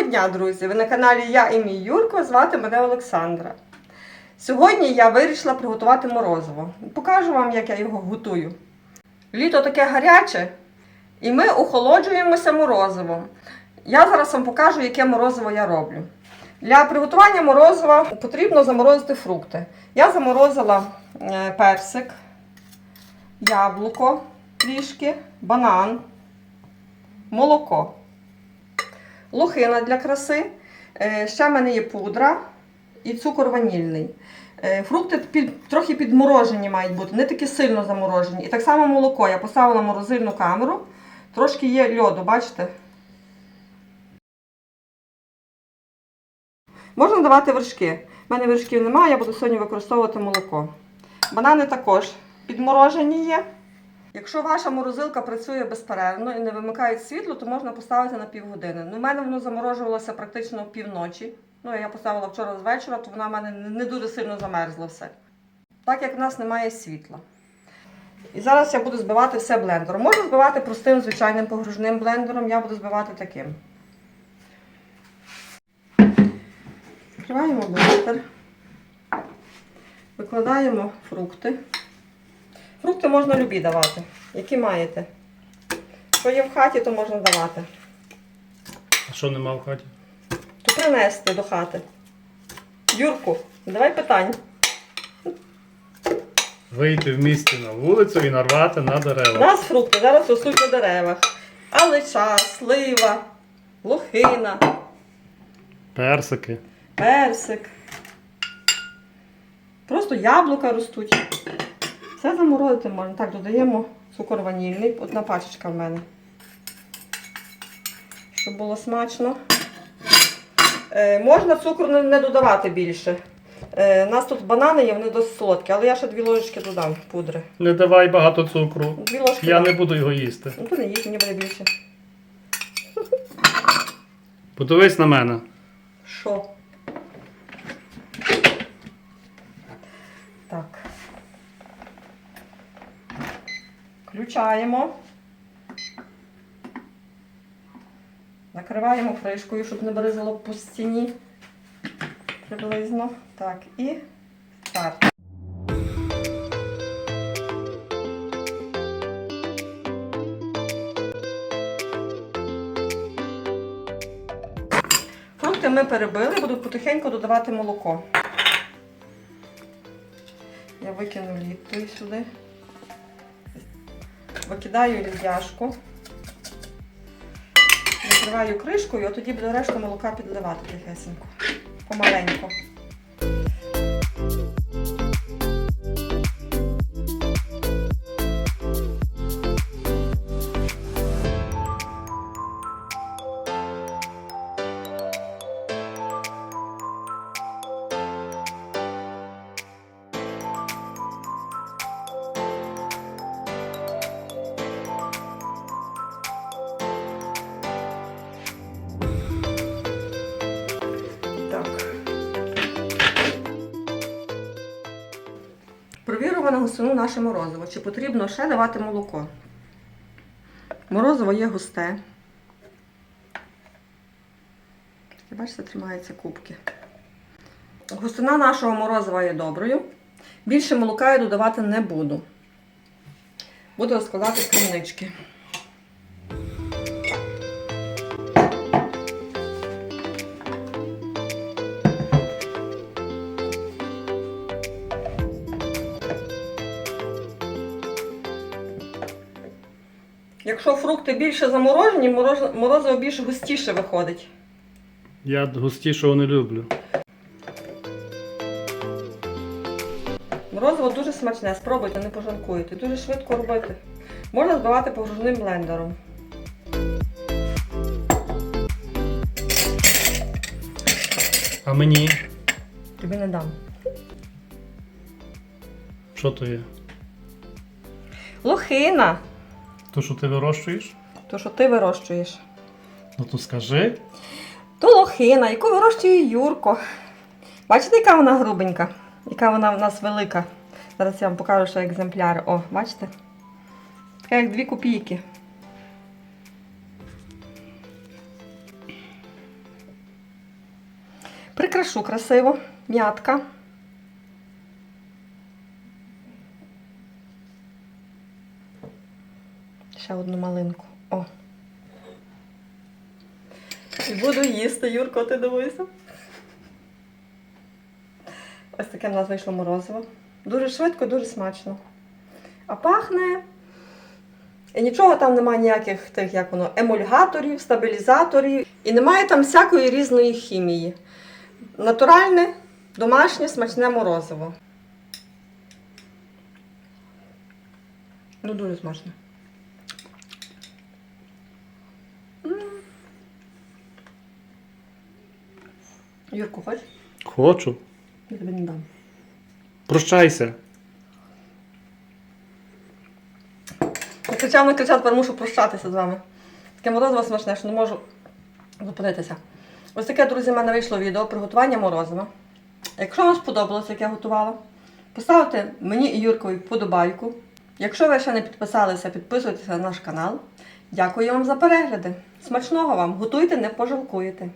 Доброго дня, друзі! Ви на каналі Я і мій Юрко, звати мене Олександра. Сьогодні я вирішила приготувати морозиво. Покажу вам, як я його готую. Літо таке гаряче, і ми охолоджуємося морозивом. Я зараз вам покажу, яке морозиво я роблю. Для приготування морозива потрібно заморозити фрукти. Я заморозила е, персик, яблуко трішки, банан, молоко лохина для краси. Е, Ще в мене є пудра і цукор ванільний. Е, Фрукти під, трохи підморожені мають бути, не такі сильно заморожені. І так само молоко. Я поставила морозильну камеру. Трошки є льоду, бачите? Можна давати вершки. У мене вершків немає, я буду сьогодні використовувати молоко. Банани також підморожені є. Якщо ваша морозилка працює безперервно і не вимикає світло, то можна поставити на півгодини. Ну, у мене воно заморожувалося практично півночі. Ну, я поставила вчора з вечора, то вона в мене не дуже сильно замерзла все. Так як в нас немає світла. І зараз я буду збивати все блендером. Можна збивати простим звичайним погружним блендером, я буду збивати таким. Відкриваємо блендер. Викладаємо фрукти. Фрукти можна любі давати, які маєте. Що є в хаті, то можна давати. А що нема в хаті? То принести до хати. Юрку, давай питань. Вийти в місті на вулицю і нарвати на дерева. У нас фрукти зараз ростуть на деревах. Алича, слива, лохина, Персики. персик. Просто яблука ростуть. Все заморозити можна. Так, додаємо цукор ванільний. Одна пачечка в мене. Щоб було смачно. Е, можна цукру не, не додавати більше. Е, у нас тут банани є, вони досить солодкі, але я ще дві ложечки додам пудри. Не давай багато цукру. Дві ложки. Я дам. не буду його їсти. Ну, то не їсть, мені буде більше. Подивись на мене. Що? Так. Включаємо. Накриваємо кришкою, щоб не бризало по стіні. Приблизно. Так, і старт. Фрукти ми перебили, буду потихеньку додавати молоко. Я викину лід сюди. Викидаю лідяшку. Накриваю кришкою, а тоді буду решту молока підливати тихесенько. Помаленьку. На густину наше морозиво. Чи потрібно ще давати молоко? Морозиво є густе. Бачите, тримаються кубки. Густина нашого морозива є доброю. Більше молока я додавати не буду. Буду розкладати в. Якщо фрукти більше заморожені, морозиво більш густіше виходить. Я густішого не люблю. Морозиво дуже смачне, спробуйте, не пожалкуєте. Дуже швидко робити. Можна збивати погружним блендером. А мені? Тобі не дам. Що то є? Лохина. То, що ти вирощуєш? То, що ти вирощуєш. Ну то скажи. То лохина, яку вирощує Юрко. Бачите, яка вона грубенька? Яка вона в нас велика. Зараз я вам покажу, що екземпляр. О, бачите? Така як дві копійки. Прикрашу красиво. М'ятка. Ще одну малинку. О. І буду їсти, Юрко, ти дивися. Ось таке в нас вийшло морозиво. Дуже швидко, дуже смачно. А пахне. І нічого там немає ніяких тих, як воно, емульгаторів, стабілізаторів. І немає там всякої різної хімії. Натуральне, домашнє, смачне морозиво. Ну, дуже смачно. Юрку, хочеш? Хочу. Я тобі не дам. Прощайся. Кричав, не кричав, тепер мушу прощатися з вами. Таке морозиво смачне, що не можу зупинитися. Ось таке, друзі, в мене вийшло відео приготування морозива. Якщо вам сподобалося, як я готувала, поставте мені і Юркові вподобайку. Якщо ви ще не підписалися, підписуйтесь на наш канал. Дякую вам за перегляди. Смачного вам! Готуйте, не пожалкуєте.